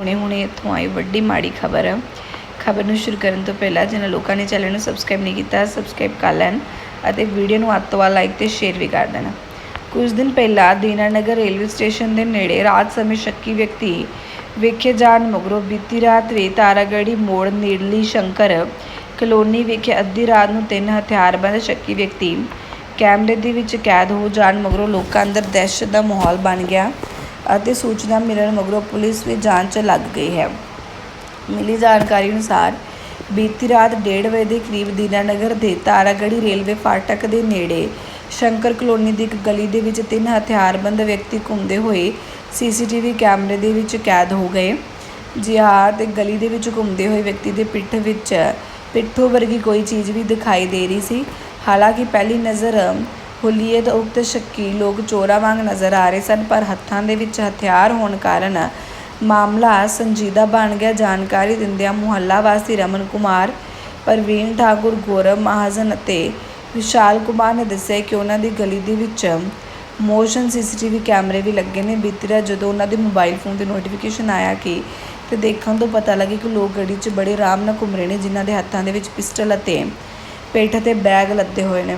ਹੁਣੇ ਹੁਣੇ ਇੱਥੋਂ ਆਈ ਵੱਡੀ ਮਾੜੀ ਖਬਰ। ਖਬਰ ਨੂੰ ਸ਼ੁਰੂ ਕਰਨ ਤੋਂ ਪਹਿਲਾਂ ਜਿਹਨਾਂ ਲੋਕਾਂ ਨੇ ਚੈਨਲ ਨੂੰ ਸਬਸਕ੍ਰਾਈਬ ਨਹੀਂ ਕੀਤਾ ਸਬਸਕ੍ਰਾਈਬ ਕਰ ਲੈਣ ਅਤੇ ਵੀਡੀਓ ਨੂੰ ਅੱਤ ਤੋਂ ਵੱਧ ਲਾਈਕ ਤੇ ਸ਼ੇਅਰ ਵੀ ਕਰ ਦੇਣਾ। ਕੁਝ ਦਿਨ ਪਹਿਲਾਂ ਦੀਨਾਨਗਰ ਰੇਲਵੇ ਸਟੇਸ਼ਨ ਦੇ ਨੇੜੇ ਰਾਤ ਸਮੇਂ ਸ਼ੱਕੀ ਵਿਅਕਤੀ ਵੇਖੇ ਜਾਣ ਮਗਰੋਂ ਬੀਤੀ ਰਾਤ ਵੀ ਤਾਰਾਗੜੀ ਮੋੜ ਨੇੜਲੀ ਸ਼ੰਕਰ ਕਲੋਨੀ ਵਿਖੇ ਅੱਧੀ ਰਾਤ ਨੂੰ ਤਿੰਨ ਹਥਿਆਰਬੰਦ ਸ਼ੱਕੀ ਵਿਅਕਤੀ ਕੈਮਰੇ ਦੇ ਵਿੱਚ ਕੈਦ ਹੋ ਜਾਣ ਮਗਰੋਂ ਲੋਕਾਂ ਅੰਦਰ ਦਹਿਸ਼ਤ ਦਾ ਮਾਹੌਲ ਬਣ ਗਿਆ। ਅਤੇ ਸੂਚਨਾ ਮਿਲਣ ਮਗਰੋਂ ਪੁਲਿਸ ਵੀ ਜਾਂਚ ਲੱਗ ਗਈ ਹੈ। ਮਿਲੀ ਜਾਣਕਾਰੀ ਅਨੁਸਾਰ, ਬੀਤੀ ਰਾਤ 1:30 ਵਜੇ ਦੇ ਕਰੀਬ ਦੀਨਾਨਗਰ ਦੇ ਤਾਰਾਗੜੀ ਰੇਲਵੇ ਫਾਟਕ ਦੇ ਨੇੜੇ ਸ਼ੰਕਰ ਕਲੋਨੀ ਦੀ ਇੱਕ ਗਲੀ ਦੇ ਵਿੱਚ ਤਿੰਨ ਹਥਿਆਰਬੰਦ ਵਿਅਕਤੀ ਘੁੰਮਦੇ ਹੋਏ ਸੀਸੀਟੀਵੀ ਕੈਮਰੇ ਦੇ ਵਿੱਚ ਕੈਦ ਹੋ ਗਏ। ਜੀ ਹਾਂ ਤੇ ਗਲੀ ਦੇ ਵਿੱਚ ਘੁੰਮਦੇ ਹੋਏ ਵਿਅਕਤੀ ਦੇ ਪਿੱਠ ਵਿੱਚ ਪਿੱਠੂ ਵਰਗੀ ਕੋਈ ਚੀਜ਼ ਵੀ ਦਿਖਾਈ ਦੇ ਰਹੀ ਸੀ। ਹਾਲਾਂਕਿ ਪਹਿਲੀ ਨਜ਼ਰ ਹੁਲੀਏ ਤੋਂ ਉਕਤ ਸ਼ੱਕੀ ਲੋਕ ਚੋਰਾਂ ਵਾਂਗ ਨਜ਼ਰ ਆ ਰਹੇ ਸਨ, ਪਰ ਹੱਥਾਂ ਦੇ ਵਿੱਚ ਹਥਿਆਰ ਹੋਣ ਕਾਰਨ ਮਾਮਲਾ ਸੰਜੀਦਾ ਬਣ ਗਿਆ। ਜਾਣਕਾਰੀ ਦਿੰਦਿਆਂ ਮੁਹੱਲਾ ਵਾਸੀ ਰਮਨ ਕੁਮਾਰ, ਪ੍ਰਵੀਨ ਠਾਕੁਰ ਗੌਰਵ ਮਹਾਜਨ ਅਤੇ ਵਿਸ਼ਾਲ ਕੁਮਾਰ ਨੇ ਦੱਸਿਆ ਕਿ ਉਹਨਾਂ ਦੀ ਗਲੀ ਦੇ ਵਿੱਚ ਮੋਸ਼ਨ ਸੀਸੀਟੀਵੀ ਕੈਮਰੇ ਵੀ ਲੱਗੇ ਨੇ। ਬੀਤੀ ਰਾਤ ਜਦੋਂ ਉਹਨਾਂ ਦੇ ਮੋਬਾਈਲ ਫੋਨ ਤੇ ਨੋਟੀਫਿਕੇਸ਼ਨ ਆਇਆ ਕਿ ਤੇ ਦੇਖਣ ਤੋਂ ਪਤਾ ਲੱਗੇ ਕਿ ਲੋਕ ਗਲੀ 'ਚ ਬੜੇ ਆਰਾਮ ਨਾਲ ਘੁੰਮ ਰਹੇ ਨੇ, ਜਿਨ੍ਹਾਂ ਦੇ ਹੱਥਾਂ ਦੇ ਵਿੱਚ ਪਿਸਟਲ ਅਤੇ ਪੇਠ ਤੇ ਬੈਗ ਲੱਦੇ ਹੋਏ ਨੇ।